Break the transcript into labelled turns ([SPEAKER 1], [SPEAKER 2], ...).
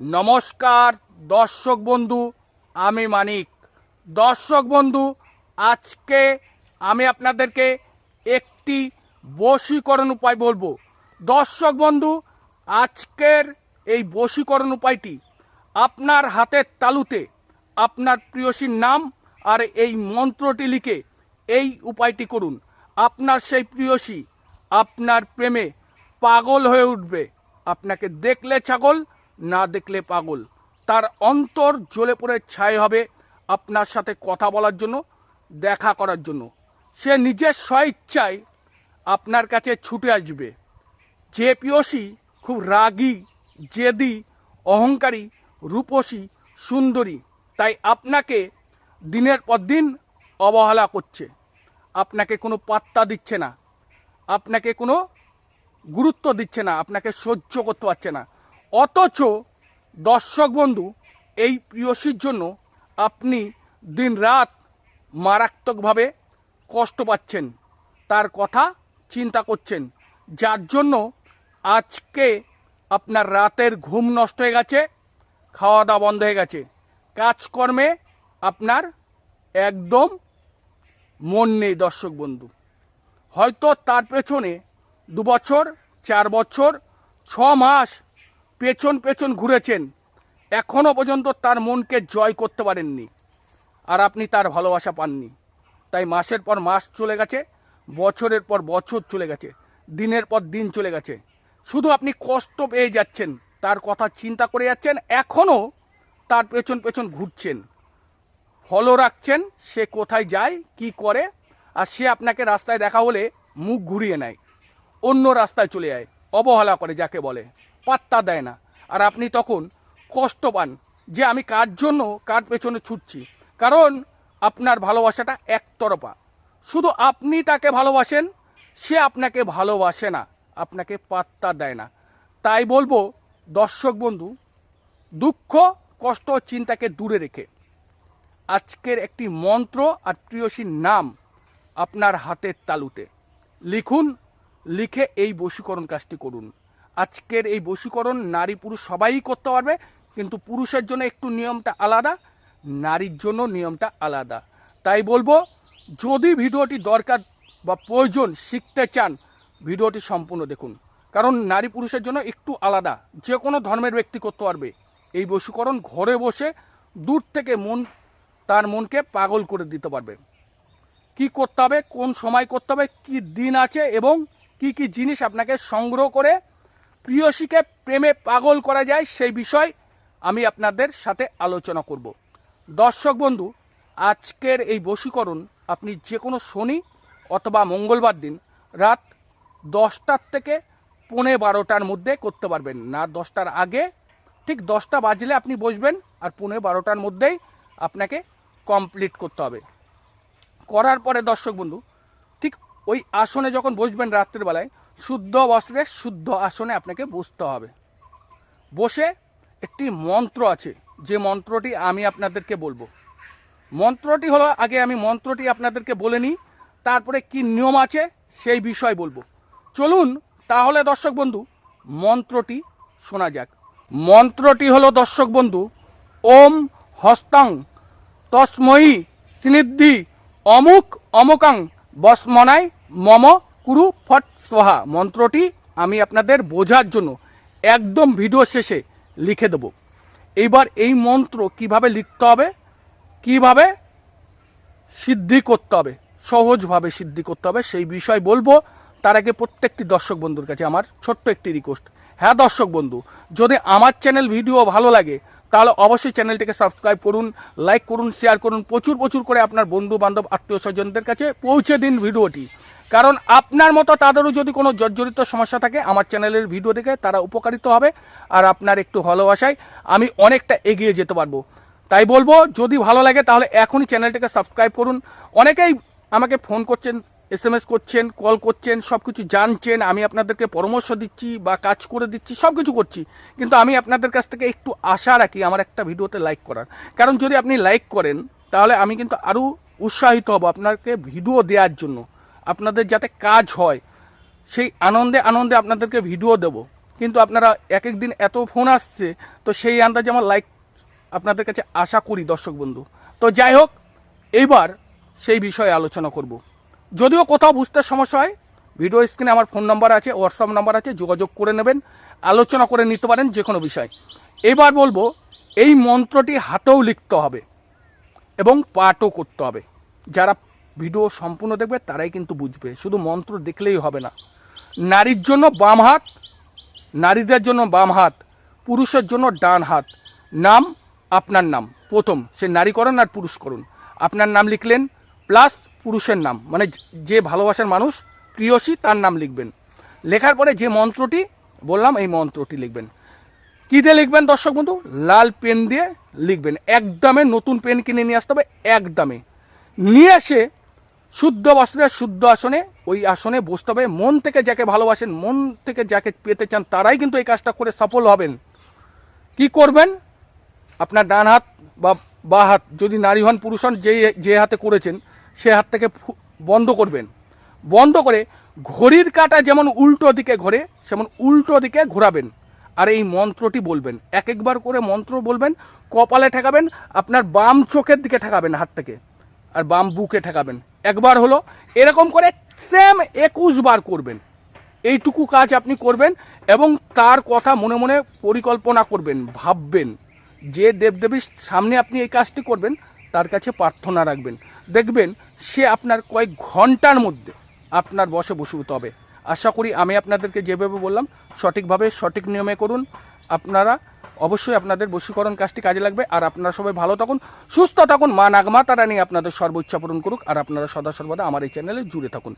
[SPEAKER 1] নমস্কার, দর্শক বন্ধু, আমি মানিক। দর্শক বন্ধু, আজকে আমি আপনাদেরকে একটি বশীকরণ উপায় বলব। দর্শক বন্ধু, আজকের এই বশীকরণ উপায়টি আপনার হাতের তালুতে আপনার প্রিয়সীর নাম আর এই মন্ত্রটি লিখে এই উপায়টি করুন। আপনার সেই প্রিয়সী আপনার প্রেমে পাগল হয়ে উঠবে। আপনাকে দেখলে ছাগল না দেখলে পাগল। তার অন্তর জ্বলে পড়ে ছাই হবে আপনার সাথে কথা বলার জন্য, দেখা করার জন্য। সে নিজের স্বইচ্ছায় আপনার কাছে ছুটে আসবে। যে প্রিয়সী খুব রাগী, জেদি, অহংকারী, রূপসী, সুন্দরী, তাই আপনাকে দিনের পর দিন অবহেলা করছে। আপনাকে কোনো পাত্তা দিচ্ছে না। আপনাকে কোনো গুরুত্ব দিচ্ছে না। আপনাকে সহ্য করতে পারছে না। অথচ দর্শক বন্ধু, এই প্রিয়সীর জন্য আপনি দিন রাত মারাত্মকভাবে কষ্ট পাচ্ছেন, তার কথা চিন্তা করছেন। যার জন্য আজকে আপনার রাতের ঘুম নষ্ট হয়ে গেছে খাওয়া দাওয়া বন্ধ হয়ে গেছে। কাজকর্মে আপনার একদম মন নেই দর্শক বন্ধু। হয়তো তার পেছনে দু বছর, চার বছর, ছ মাস পেছন পেছন ঘুরেছেন। এখনও পর্যন্ত তার মনকে জয় করতে পারেননি। আর আপনি তার ভালোবাসা পাননি। তাই মাসের পর মাস চলে গেছে, বছরের পর বছর চলে গেছে, দিনের পর দিন চলে গেছে। শুধু আপনি কষ্ট পেয়ে যাচ্ছেন, তার কথা চিন্তা করে যাচ্ছেন এখনও তার পেছন পেছন ঘুরছেন। ফলো রাখছেন, সে কোথায় যায়, কি করে, আর সে আপনাকে রাস্তায় দেখা হলে মুখ ঘুরিয়ে নেয়, অন্য রাস্তায় চলে যায়। অবহেলা করে যাকে বলে, পাত্তা দেয় না। আর আপনি তখন কষ্ট পান যে আমি কার জন্য কার পেছনে ছুটছি। কারণ আপনার ভালোবাসাটা একতরফা। শুধু আপনি তাকে ভালোবাসেন, সে আপনাকে ভালোবাসে না, আপনাকে পাত্তা দেয় না। তাই বলব, দর্শক বন্ধু, দুঃখ, কষ্ট চিন্তাকে দূরে রেখে আজকের একটি মন্ত্র আর প্রিয়সীর নাম আপনার হাতের তালুতে। লিখুন লিখে এই বশীকরণ কাজটি করুন। আজকের এই বশীকরণ, নারী পুরুষ সবাই করতে পারবে, কিন্তু পুরুষের জন্য একটু নিয়মটা আলাদা, নারীর জন্য নিয়মটা আলাদা। তাই বলব, যদি ভিডিওটি দরকার বা প্রয়োজন শিখতে চান, ভিডিওটি সম্পূর্ণ দেখুন। কারণ নারী পুরুষের জন্য একটু আলাদা, যে কোনো ধর্মের ব্যক্তি করতে পারবে। এই বশীকরণ ঘরে বসে দূর থেকে মন, তার মনকে পাগল করে দিতে পারবে। কি করতে হবে, কোন সময় করতে হবে, কি দিন আছে এবং কি কি জিনিস আপনাকে সংগ্রহ করে প্রিয়সীকে প্রেমে পাগল করা যায় সেই বিষয় আমি আপনাদের সাথে আলোচনা করব। দর্শক বন্ধু, আজকের এই বশীকরণ আপনি যে কোনো শনি অথবা মঙ্গলবার দিন রাত দশটার থেকে পৌনে বারোটার মধ্যে করতে পারবেন। না দশটার আগে, ঠিক দশটা বাজলে আপনি বসবেন আর পৌনে বারোটার মধ্যেই আপনাকে কমপ্লিট করতে হবে। করার পরে দর্শক বন্ধু ওই আসনে যখন বসবেন রাত্রের বেলায় শুদ্ধ বস্ত্রে শুদ্ধ আসনে আপনাকে বসতে হবে। বসে একটি মন্ত্র আছে, যে মন্ত্রটি আমি আপনাদেরকে বলব। মন্ত্রটি হলো, আগে আমি মন্ত্রটি আপনাদেরকে বলে নিই, তারপরে কি নিয়ম আছে সেই বিষয় বলব। চলুন তাহলে দর্শক বন্ধু, মন্ত্রটি শোনা যাক। মন্ত্রটি হলো, দর্শক বন্ধু, ওম হস্তাং তস্ময়ী স্নিদ্ধি অমুক অমুকাং বসমনায় মম, কুরু, ফট, সোহা। মন্ত্রটি আমি আপনাদের বোঝার জন্য একদম ভিডিও শেষে লিখে দেব। এইবার এই মন্ত্র কীভাবে লিখতে হবে, কীভাবে সিদ্ধি করতে হবে, সহজভাবে সিদ্ধি করতে হবে, সেই বিষয় বলব। তার আগে প্রত্যেকটি দর্শক বন্ধুর কাছে আমার ছোট্ট একটি রিকোয়েস্ট হ্যাঁ দর্শক বন্ধু, যদি আমার চ্যানেল ভিডিও ভালো লাগে তাহলে অবশ্যই চ্যানেলটিকে সাবস্ক্রাইব করুন লাইক করুন শেয়ার করুন, প্রচুর প্রচুর করে আপনার বন্ধু বান্ধব আত্মীয় স্বজনদের কাছে পৌঁছে দিন ভিডিওটি। কারণ আপনার মতো তাদেরও যদি কোনো জর্জরিত সমস্যা থাকে, আমার চ্যানেলের ভিডিও দেখে তারা উপকারিত হবে আর আপনার একটু ভালোবাসায় আমি অনেকটা এগিয়ে যেতে পারব। তাই বলব, যদি ভালো লাগে তাহলে এখনই চ্যানেলটিকে সাবস্ক্রাইব করুন। অনেকেই আমাকে ফোন করছেন এস এম এস করছেন কল করছেন সব কিছু জানছেন, আমি আপনাদেরকে পরামর্শ দিচ্ছি বা কাজ করে দিচ্ছি সব কিছু করছি। কিন্তু আমি আপনাদের কাছ থেকে একটু আশা রাখি, আমার একটা ভিডিওতে লাইক করার। কারণ যদি আপনি লাইক করেন, তাহলে আমি কিন্তু আরও উৎসাহিত হব আপনাকে ভিডিও দেওয়ার জন্য। আপনাদের যাতে কাজ হয়, সেই আনন্দে আনন্দে আপনাদেরকে ভিডিও দেব। কিন্তু আপনারা এক এক দিন এত ফোন আসছে, তো সেই আন্দাজে আমার লাইক আপনাদের কাছে আশা করি দর্শক বন্ধু। তো যাই হোক, এইবার সেই বিষয়ে আলোচনা করব। যদিও কোথাও বুঝতে সমস্যা হয় ভিডিও স্ক্রিনে আমার ফোন নাম্বার আছে হোয়াটসঅ্যাপ নাম্বার আছে, যোগাযোগ করে নেবেন, আলোচনা করে নিতে পারেন যে কোনো বিষয়। এবার বলব, এই মন্ত্রটি হাতেও লিখতে হবে এবং পাঠও করতে হবে। যারা ভিডিও সম্পূর্ণ দেখবে, তারাই কিন্তু বুঝবে। শুধু মন্ত্র দেখলেই হবে না। নারীর জন্য বাম হাত, নারীদের জন্য বাম হাত, পুরুষের জন্য ডান হাত। নাম, আপনার নাম। প্রথম, সে নারী করুন আর পুরুষ করুন আপনার নাম লিখলেন প্লাস পুরুষের নাম মানে যে ভালোবাসার মানুষ প্রিয়সী তার নাম লিখবেন। লেখার পরে যে মন্ত্রটি বললাম, এই মন্ত্রটি লিখবেন। কী দিয়ে লিখবেন দর্শক বন্ধু? লাল পেন দিয়ে লিখবেন। একদমে নতুন পেন কিনে নিয়ে আসতে হবে একদমে নিয়ে এসে শুদ্ধ বস্ত্রের শুদ্ধ আসনে, ওই আসনে বসতে হবে। মন থেকে যাকে ভালোবাসেন, মন থেকে যাকে পেতে চান, তারাই কিন্তু এই কাজটা করে সফল হবেন। কি করবেন? আপনার ডান হাত বা বা হাত, যদি নারী হন, পুরুষ হন, যে যে হাতে করেছেন সে হাত থেকে বন্ধ করবেন। বন্ধ করে ঘড়ির কাঁটা যেমন উল্টো দিকে ঘোরে, সেমন উল্টো দিকে ঘোরাবেন। আর এই মন্ত্রটি বলবেন। এক একবার করে মন্ত্র বলবেন, কপালে ঠেকাবেন, আপনার বাম চোখের দিকে ঠেকাবেন হাত থেকে, আর বাম বুকে ঠেকাবেন। একবার হলো এরকম করে সেম একুশ বার করবেন। এইটুকু কাজ আপনি করবেন এবং তার কথা মনে মনে পরিকল্পনা করবেন, ভাববেন। যে দেবদেবীর সামনে আপনি এই কাজটি করবেন তার কাছে প্রার্থনা রাখবেন। দেখবেন সে আপনার কয়েক ঘণ্টার মধ্যে আপনার বসে বসীভূত হবে। আশা করি আমি আপনাদেরকে যেভাবে বললাম, সঠিকভাবে সঠিক নিয়মে করুন। আপনারা অবশ্যই আপনাদের বশীকরণ কাজটি কাজে লাগবে। আর আপনারা সবাই ভালো থাকুন, সুস্থ থাকুন। মা নাগমা, তারা নিয়ে আপনাদের সর্বোচ্চ পূরণ করুক। আর আপনারা সদা সর্বদা আমার এই চ্যানেলে জুড়ে থাকুন।